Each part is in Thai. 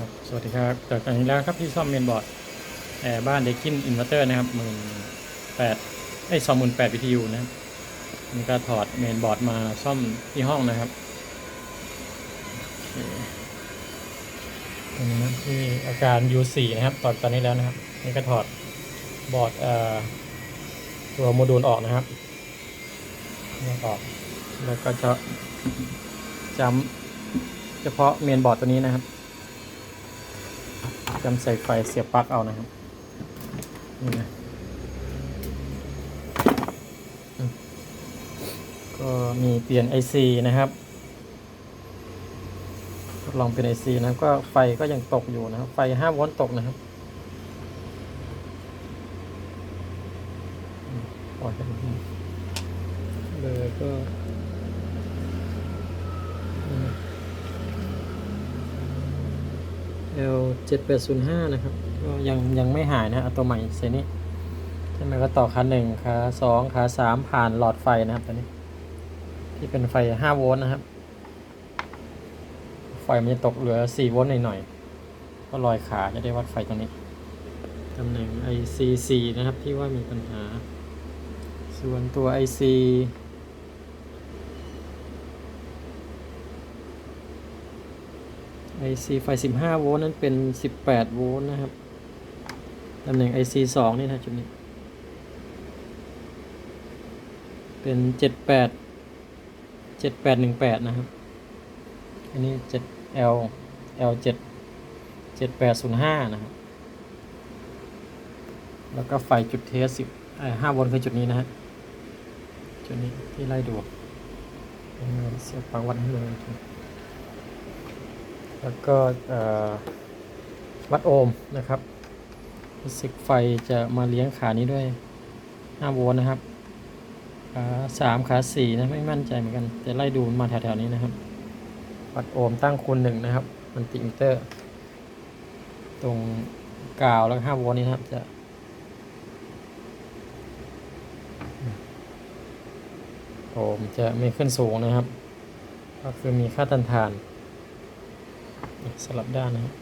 ครับสวัสดีครับจากตอนนี้แล้วครับที่ซ่อมเมนบอร์ดแอร์บ้านเดกินอินเวอร์เตอร์นะครับหมื่นแปดไอ้สองหมื่นแปดวิทยุนะครับนี่ก็ถอดเมนบอร์ดมาซ่อมที่ห้องนะครับตรงนี้นะที่อาการ U4 นะครับตอนตอนนี้แล้วนะครับ นี่ก็ถอดบอร์ดเอ่อตัวโมดูลออกนะครับนี่ออกแล้วก็จะจำเฉพาะเมนบอร์ดตัวนี้นะครับ จำใส่ไฟเสียบปลั๊กเอานะครับนี่นะก็มีเปลี่ยน IC นะครับทดลองเป็น IC นะครับก็ไฟก็ยังตกอยู่นะครับ ไฟ5โวลต์ตกนะครับปล่อยกันเลยก็อืม L 7 8 0 5นะครับก็ยังยังไม่หายนะเอาตัวใหม่ใส่นี่ใช่ไหมก็ต่อขาหนึ่งขาสองขาสามผ่านหลอดไฟนะครับตัวนี้ที่เป็นไฟ 5 โวลต์นะครับ ไฟมันจะตกเหลือ 4 โวลต์หน่อยๆ ก็ลอยขาจะได้วัดไฟตรงนี้ ตำแหน่ง IC4 นะครับที่ว่ามีปัญหา ส่วนตัว IC IC ไฟ 15 โวลต์นั้นเป็น 18 โวลต์นะครับ ตำแหน่ง IC 2 นี่นะจุดนี้ เป็น 78 7818 นะครับ อันนี้ 7 L L 7 7805 นะครับ แล้วก็ไฟจุดเทส10เอ่อ5โวลต์คือจุดนี้นะฮะ จุดนี้ที่ไล่ดูเอาเงินเสียบปลั๊กวัดให้เลย แล้วก็วัดโอห์มนะครับรู้สึกไฟจะมาเลี้ยงขานี้ด้วย5โวลต์นะครับขา3ขา4นะไม่มั่นใจเหมือนกัน แต่ไล่ดูมาแถวๆนี้นะครับ วัดโอห์มตั้งคูณหนึ่งนะครับ มันติมิเตอร์ ตรงกาวแล้ว5โวลต์นี้นะครับจะโอห์มจะไม่ขึ้นสูงนะครับ ก็คือมีค่าตันทาน สลับด้านนะครับ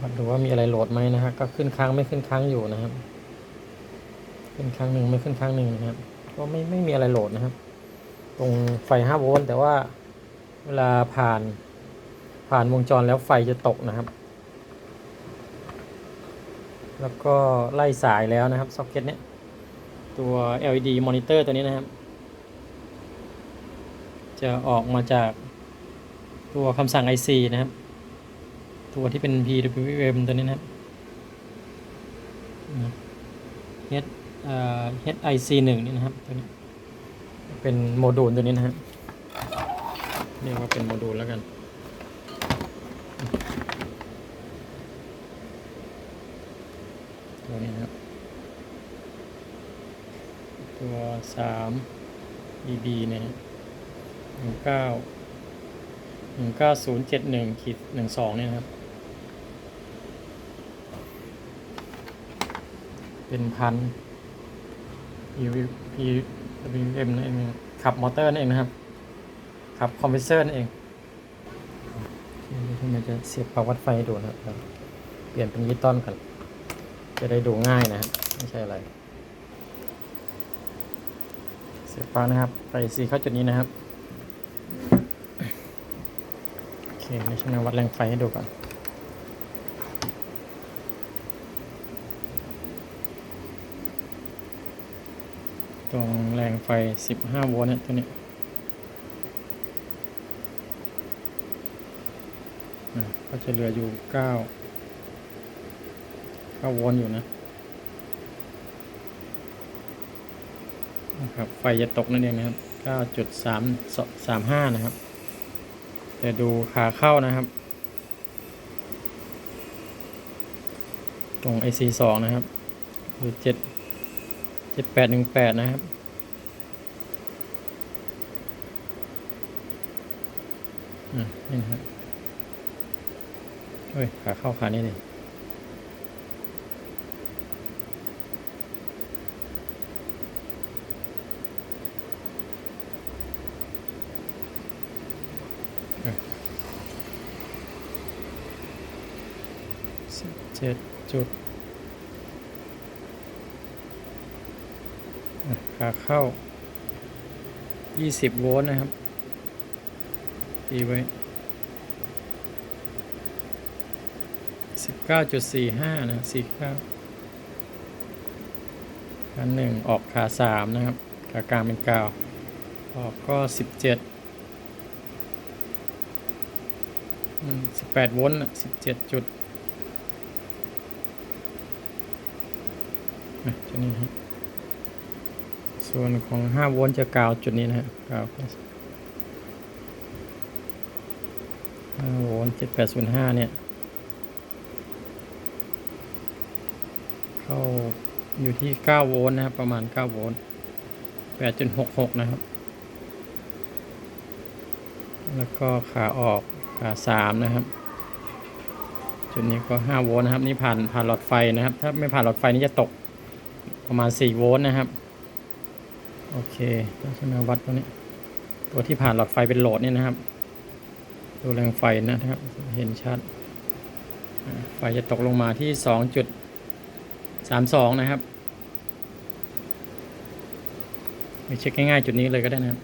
วัดดูว่ามีอะไรโหลดไหมนะครับก็ขึ้นค้างไม่ขึ้นค้างอยู่นะครับ ขึ้นค้างหนึ่งไม่ขึ้นค้างหนึ่งนะครับก็ไม่ไม่มีอะไรโหลดนะครับ ตรงไฟ5โวลต์แต่ว่าเวลาผ่านผ่านวงจรแล้วไฟจะตกนะครับ แล้วก็ไล่สายแล้วนะครับ ซ็อกเก็ตเนี้ยตัว LED มอนิเตอร์ตัวนี้นะครับ จะออกมาจากตัวคำสั่ง IC นะครับ ตัวที่เป็น PWM ตัวนี้นะครับ H เอ่อ HIC 1นี่นะครับตัวนี้เป็นโมดูลตัวนี้นะครับเรียกว่าเป็นโมดูลแล้วกันตัวนี้นะครับ ตัว 3 EB เนี่ย หนึ่งเก้าหนึ่งเก้าศูนย์เจ็ดหนึ่งขีดหนึ่งสองเนี่ยนะครับ เป็นพัน PV PWM นั่นเองขับมอเตอร์นั่นเองนะครับ ขับคอมเพรสเซอร์นั่นเองที่มันจะเสียบปลั๊กวัดไฟให้ดูนะครับ เปลี่ยนเป็นยิตตอนกัน จะได้ดูง่ายนะครับไม่ใช่อะไร เสียบปลั๊กนะครับไฟสีเข้าจุดนี้นะครับ โอเคในช่วงวัดแรงไฟให้ดูก่อนตรงแรงไฟ 15 โวลต์เนี่ยตัวนี้ก็จะเหลืออยู่ 9 9 โวลต์อยู่นะนะครับ ไฟจะตกนั่นเองนะครับ 9.335 นะครับ แต่ดูขาเข้านะครับ ตรง IC 2นะครับดูเจ็ดเจ็ดแปดหนึ่งแปดนะครับอะนี่นะครับเฮ้ยขาเข้าขานี่นี่ สิเจ็ดจุดขาเข้า 20 โวลต์นะครับ ตีไว้ 19.45 นะ49ขาหนึ่งออกขาสามนะครับ ขากลางเป็นกาว ออกก็ 17 18 โวลต์นะ17.5 ชนี้ฮะส่วนของห้าโวลจะกาวจุดนี้นะฮะกาวห้าโวลเจ็ดแปดศูนย์ห้าเนี่ย เข้าอยู่ที่เก้าโวลต์นะครับ ประมาณเก้าโวลต์แปดจุดหกหกนะครับ แล้วก็ขาออกขาสามนะครับจุดนี้ก็ห้าโวลต์นะครับ นี่ผ่านผ่านหลอดไฟนะครับ ถ้าไม่ผ่านหลอดไฟนี่จะตก ประมาณ 4 โวลต์นะครับ โอเคต้องใช้มาวัดตัวนี้ ตัวที่ผ่านหลอดไฟเป็นโหลดเนี่ยนะครับ ดูแรงไฟนะครับ เห็นชัด ไฟจะตกลงมาที่ 2.32 นะครับไปเช็คง่ายๆจุดนี้เลยก็ได้นะครับ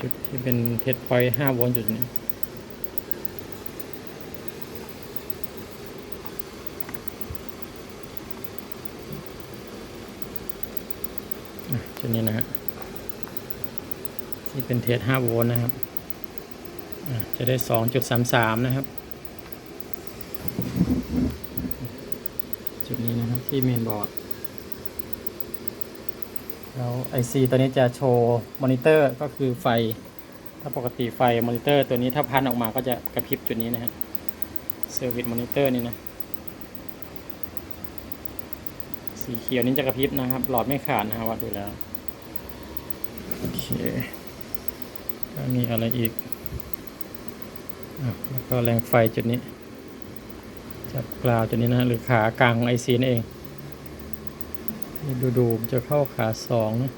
จุดที่เป็นเทสพอยต์5โวลต์จุดนี้ จุดนี้นะฮะที่เป็นเทส5โวลต์นะครับจะได้ 2.33 นะครับ จุดนี้นะครับที่เมนบอร์ด แล้ว IC ตัวนี้จะโชว์มอนิเตอร์ก็คือไฟ ถ้าปกติไฟมอนิเตอร์ตัวนี้ถ้าพันออกมาก็จะกระพริบจุดนี้นะฮะเซอร์วิสมอนิเตอร์นี่นะ สีเขียวนี่จะกระพริบนะครับ หลอดไม่ขาดนะครับวัดดูแล้ว โอเคแล้วมีอะไรอีกอแล้วก็แรงไฟจุดนี้ จับกราวจุดนี้นะหรือขากลางของไอซีนเอง ดูดูๆจะเข้าขาสองนะ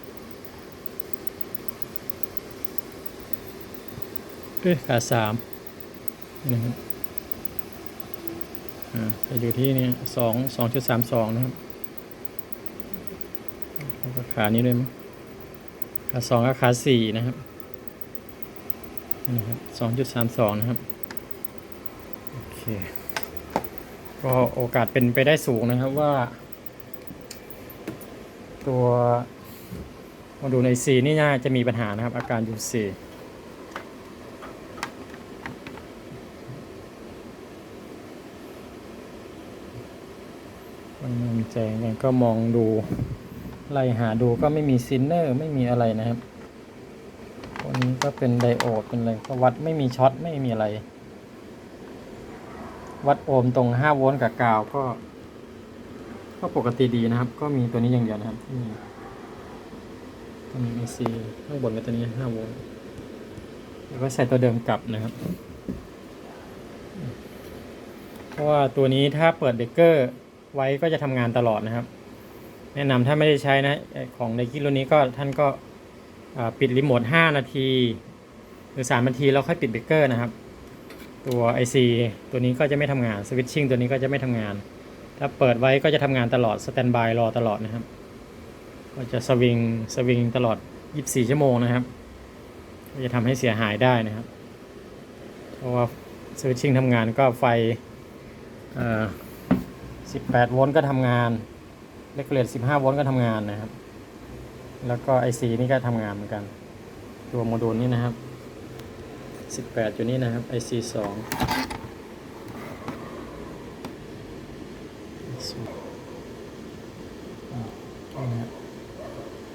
เอ้ยขาสามนะครับอ่าจะอยู่ที่นี่สองสองจุดสามสองนะครับแล้วก็ขานี้ด้วยมั้ย ขาสองกับขาสี่นะครับนี่นะครับสองจุดสามสองนะครับ โอเค ก็โอกาสเป็นไปได้สูงนะครับว่า ตัวโมดูใน C นี่น่าจะมีปัญหานะครับ อาการ UC ไม่มั่นใจกันก็มองดู ไล่หาดูก็ไม่มีซินเนอร์ไม่มีอะไรนะครับตัวนี้ก็เป็นไดโอดเป็นอะไรก็วัดไม่มีช็อตไม่มีอะไร วัดโอห์มตรง5โวลต์กับกาวก็ ก็ปกติดีนะครับ ก็มีตัวนี้อย่างเดียวนะครับที่มีตัวนี้ AC ข้างบนกับตัวนี้5โวลต์แล้วก็ใส่ตัวเดิมกลับนะครับ เพราะว่าตัวนี้ถ้าเปิดเบรกเกอร์ไว้ก็จะทำงานตลอดนะครับ แนะนำถ้าไม่ได้ใช้นะของในกิโลนี้ก็ท่านก็ปิดรีโมท 5 นาที หรือ 3 นาทีแล้วค่อยปิดเบรกเกอร์นะครับ ตัว IC ตัวนี้ก็จะไม่ทำงานสวิตชิ่งตัวนี้ก็จะไม่ทำงาน ถ้าเปิดไว้ก็จะทำงานตลอดสแตนบายรอตลอดนะครับ ก็จะสวิงสวิงตลอด 24 ชั่วโมงนะครับก็จะทำให้เสียหายได้นะครับ เพราะว่าสวิตชิ่งทำงานก็ไฟ 18 โวลต์ก็ทำงาน เลกเลต15 โวลต์ก็ทำงานนะครับ แล้วก็ IC นี่ก็ทำงานเหมือนกัน ตัวโมดูลนี่นะครับ 18 อยู่นี่นะครับ IC 2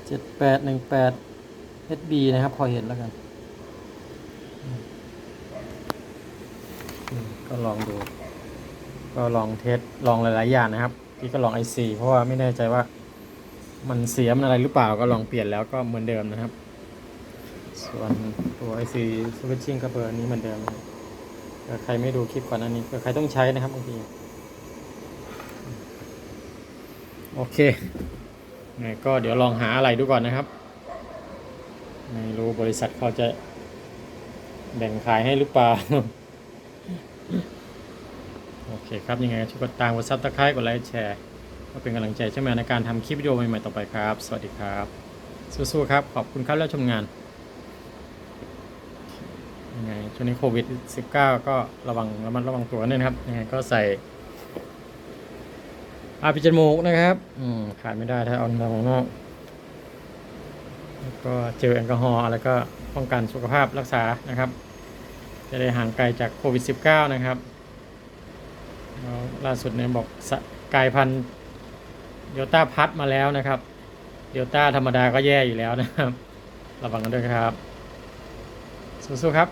7818 SB นะครับ พอเห็นแล้วกัน ก็ลองดู ก็ลองเทส ลองหลาย ๆ อย่างนะครับ พี่ก็ลอง IC เพราะว่าไม่แน่ใจว่ามันเสียมันอะไรหรือเปล่าก็ลองเปลี่ยนแล้วก็เหมือนเดิมนะครับ ส่วนตัว IC switching ก็เบอร์นี้เหมือนเดิมนะครับเผื่อใครไม่ดูคลิปก่อนอันนี้เผื่อใครต้องใช้นะครับบางทีโอเคก็เดี๋ยวลองหาอะไรดูก่อนนะครับ ไม่รู้บริษัทเขาจะแบ่งขายให้หรือเปล่า โอเคครับ ยังไงก็ช่วยกดตามกดซับสไครต์กดไลค์แชร์ก็เป็นกำลังใจใช่ไหมในการทำคลิปวิดีโอใหม่ๆต่อไปครับ สวัสดีครับ สู้ๆครับ ขอบคุณครับแล้วชมงานยังไงช่วงนี้โควิด -19 ก็ระวังระมัดระวังตัวด้วยนะครับยังไงก็ใส่อาปิจมูกนะครับ อืมขาดไม่ได้ถ้าเอาทางนอกแล้วก็เจลแอลกอฮอล์แล้วก็ป้องกันสุขภาพรักษานะครับ จะได้ห่างไกลจากโควิด -19 นะครับ ล่าสุดเนี่ยบอกสกลายพันธุ์เดลต้าพัดมาแล้วนะครับ เดลต้าธรรมดาก็แย่อยู่แล้วนะครับ ระวังกันด้วยครับ สู้ๆครับ